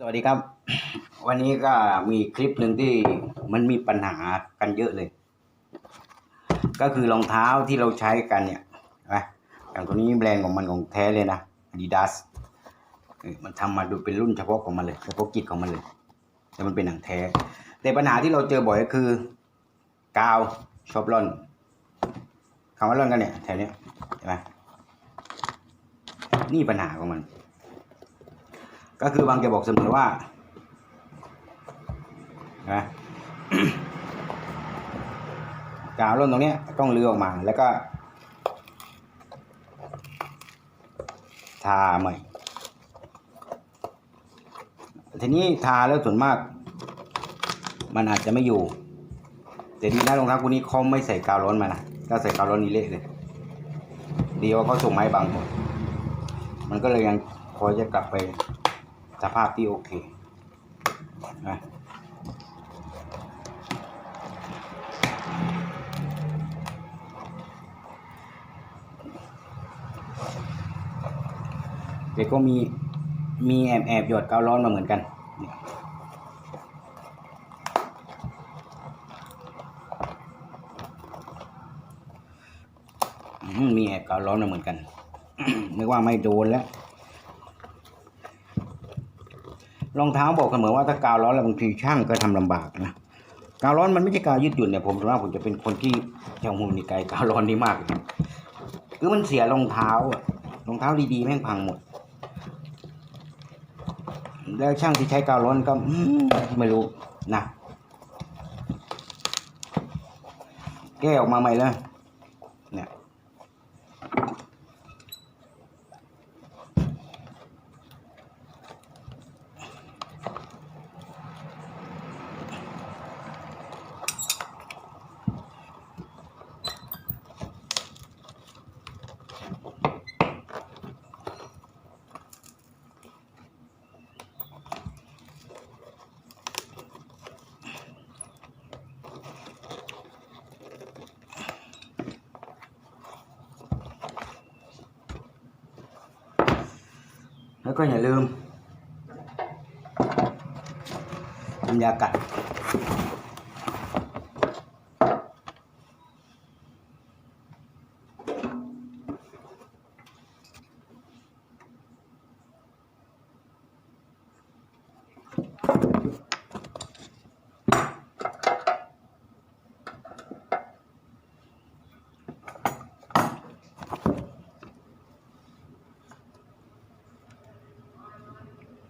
สวัสดีครับ วันนี้ก็มีคลิปหนึ่งที่มันมีปัญหากันเยอะเลย ก็คือรองเท้าที่เราใช้กันเนี่ยนะอย่างตัวนี้แบรนด์ของมันของแท้เลยนะ Adidas มันทำมาดูเป็นรุ่นเฉพาะของมันเลยเฉพาะกิจของมันเลย แต่มันเป็นหนังแท้ แต่ปัญหาที่เราเจอบ่อยก็คือกาวชอบร่อนคำว่าร่อนกันเนี่ยแถวเนี้ยเห็นไหมนี่ปัญหาของมัน ก็คือบางจะบอกเสมอว่านะกาวร่นตรงนี้ต้องเลือออกมาแล้วก็ทาใหม่ ทีนี้ทาแล้วส่วนมาก มันอาจจะไม่อยู่ แต่ดีนะรองเท้าคู่นี้เขาไม่ใส่กาวร้อนมานะถ้าใส่กาวร้อนนี่เละเลยดีว่าเขาส่งไม้บางหมดมันก็เลยยังพอจะกลับไป สภาพที่โอเคนะเด็กก็มีมีแอบแอบหยดกาวร้อนมาเหมือนกันมมีแอบกาวร้อนมาเหมือนกันนึกว่าไม่โดนแล้ว รองเท้าบอกเสมอว่าถ้ากาวร้อนแล้วบางทีช่างก็ทำลำบากนะกาวร้อนมันไม่ใช่กาวยืดหยุ่นเนี่ยผมถือว่าผมจะเป็นคนที่จะหูนิกายกาวร้อนนี้มากเลยคือมันเสียรองเท้าอะรองเท้าดีๆแม่งพังหมด แล้วช่างที่ใช้กาวร้อนก็ไม่รู้นะแก้ออกมาใหม่เลย แล้วก็อย่าลืมน้ำยากัด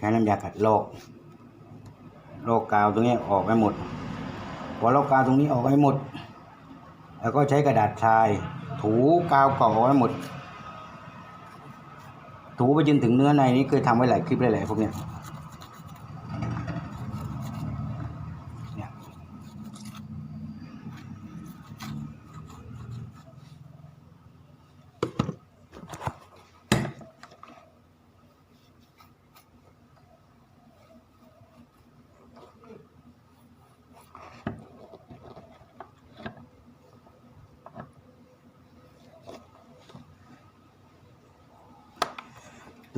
ใช้น้ำยาขัดโรคโรคกาวตรงนี้ออกไปหมดพอโรคกาวตรงนี้ออกไปหมด แล้วก็ใช้กระดาษทราย ถูกาวเกาะออกให้หมด ถูไปจนถึงเนื้อในนี้เคยทำไว้หลายคลิปหลายๆพวกเนี้ย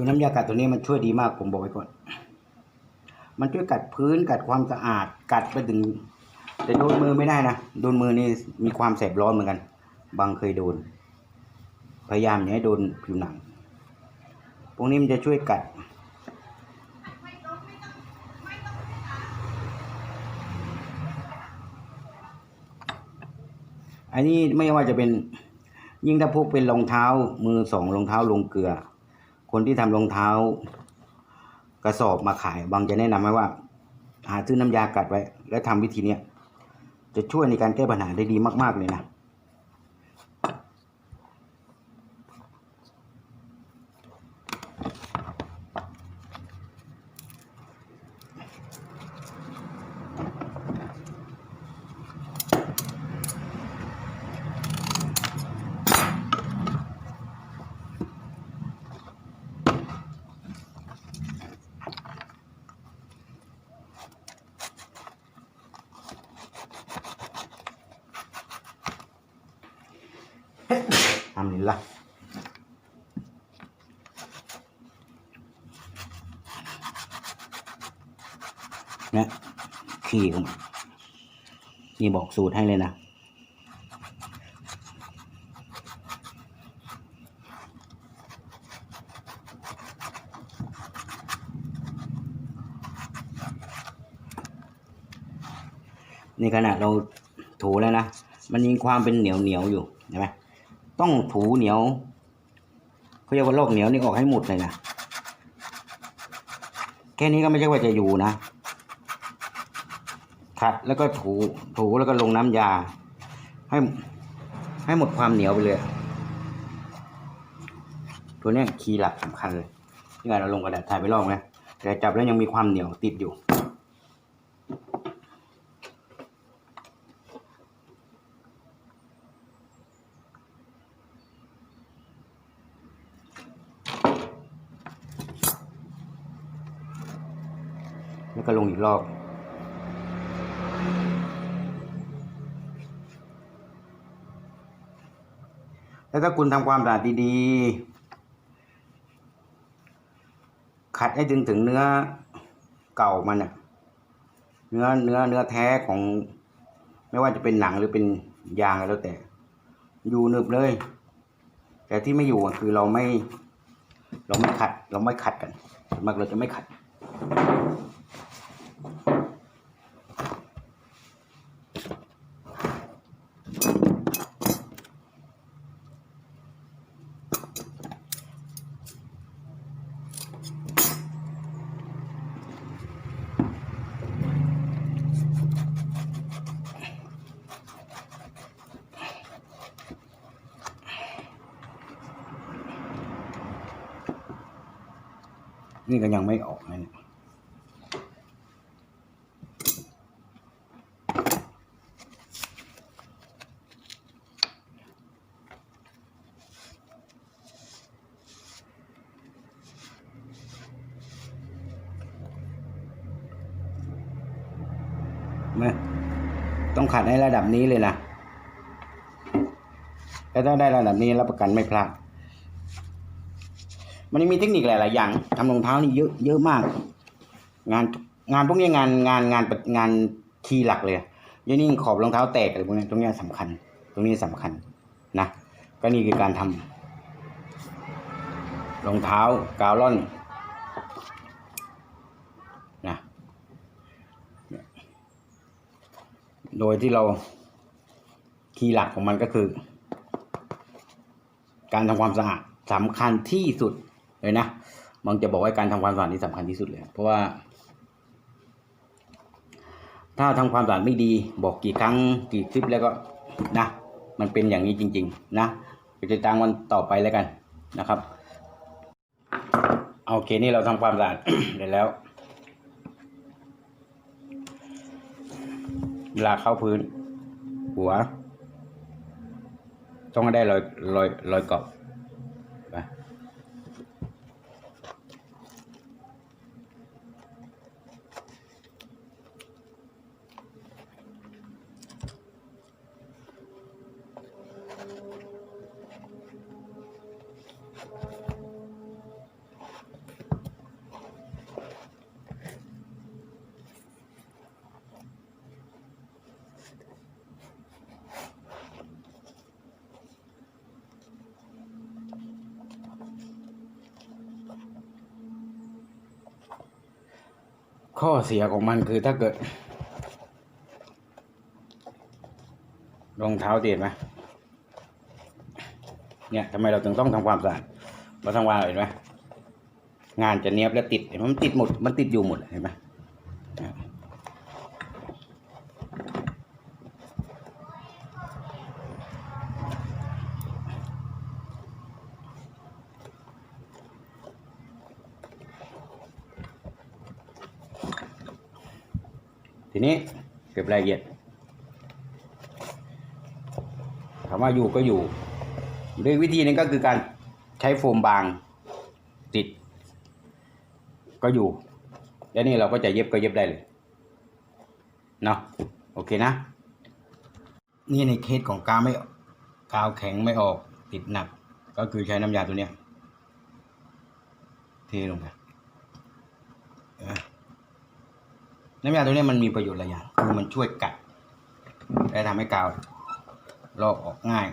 น้ำยากัดตัวนี้มันช่วยดีมากผมบอกไว้ก่อน มันช่วยกัดพื้นกัดความสะอาดกัดไปถึงแต่โดนมือไม่ได้นะโดนมือนี่มีความแสบร้อนเหมือนกัน บางเคยโดน พยายามอย่าให้โดนผิวหนัง พวกนี้มันจะช่วยกัดอันนี้ไม่ว่าจะเป็นยิ่งถ้าพวกเป็นรองเท้ามือสองรองเท้าลงเกลือ คนที่ทำรองเท้า กระสอบมาขายบางจะแนะนำให้ว่า หาซื้อน้ำยากัดไว้ แล้วทำวิธีเนี้ยจะช่วยในการแก้ปัญหาได้ดีมาก ๆเลยนะ นี่ยขี่ของนี่บอกสูตรให้เลยนะนี่ขนาดเราถูแล้วนะ มันมีความเป็นเหนียวเหนียวอยู่เห็นไหมต้องถูเหนียวเขาเรียกว่าโรคเหนียวนี่ออกให้หมดเลยนะ แค่นี้ก็ไม่ใช่ว่าจะอยู่นะ ขัดแล้วก็ถูถูแล้วก็ลงน้ำยา ให้ให้หมดความเหนียวไปเลย ตัวนี้คีย์หลักสำคัญเลยที่ไงเราลงกระดาษถ่ายไปรอบนะแต่จับแล้วยังมีความเหนียวติดอยู่แล้วก็ลงอีกรอบ แล้วถ้าคุณทำความสะอาดดีๆ ขัดให้ถึงถึงเนื้อเก่ามันอะเนื้อเนื้อเนื้อแท้ของ ไม่ว่าจะเป็นหนังหรือเป็นยางอะไรแล้วแต่ อยู่หนึบเลย แต่ที่ไม่อยู่คือเราไม่ เราไม่ขัด เราไม่ขัดกันส่วนมากเราจะไม่ขัด นี่ก็ยังไม่ออกนะเนี่ยมต้องขัดให้ระดับนี้เลยนะ แล้วถ้าได้ระดับนี้รับประกันไม่พลาด มันมีเทคนิคหลาย ๆ อย่างทำรองเท้านี่เยอะเยอะมาก งานงานพวกนี้งานงานงานงานคีย์หลักเลยยังนี่ขอบรองเท้าแตกอะไรพวกนี้ตรงนี้สำคัญ ตรงนี้สำคัญนะก็นี่คือการทำรองเท้ากาวล่อนนะโดยที่เราคีย์หลักของมันก็คือ การทำความสะอาดสำคัญที่สุด เลยนะบางจะบอกว่าการทำความสะอาดนี่สำคัญที่สุดเลย เพราะว่า ถ้าทำความสะอาดไม่ดี บอกกี่ครั้งกี่คลิปแล้วก็นะ มันเป็นอย่างนี้จริง ๆ นะไปติดตามวันต่อไปแล้วกันนะครับโอเคนี่เราทำความสะอาดเสร็จแล้วเวลาเข้าพื้น หัว ต้องให้ได้รอยรอยรอยเกาะไข้อเสียของมันคือถ้าเกิดรองเท้าติดไหมเนี่ยทำไมเราถึงต้องทำความสะอาดมาทำความสะอาดเห็นไหมงานจะเนี้ยบและติดเห็นไหมมันติดหมดมันติดอยู่หมดเห็นไหม ทีนี้เก็บรายละเอียดถามว่าอยู่ก็อยู่ ด้วยวิธีนึงก็คือการใช้โฟมบางติด ก็อยู่ แล้วนี่เราก็จะเย็บก็เย็บได้เลยเนาะโอเคนะ นี่ในเคสของกาวไม่กาวแข็งไม่ออกติดหนัก ก็คือใช้น้ำยาตัวเนี้ยเทลงไปเห็นไหม น้ำยาตัวนี้มันมีประโยชน์หลายอย่างคือมันช่วยกัดและทำให้กาวลอกออกง่าย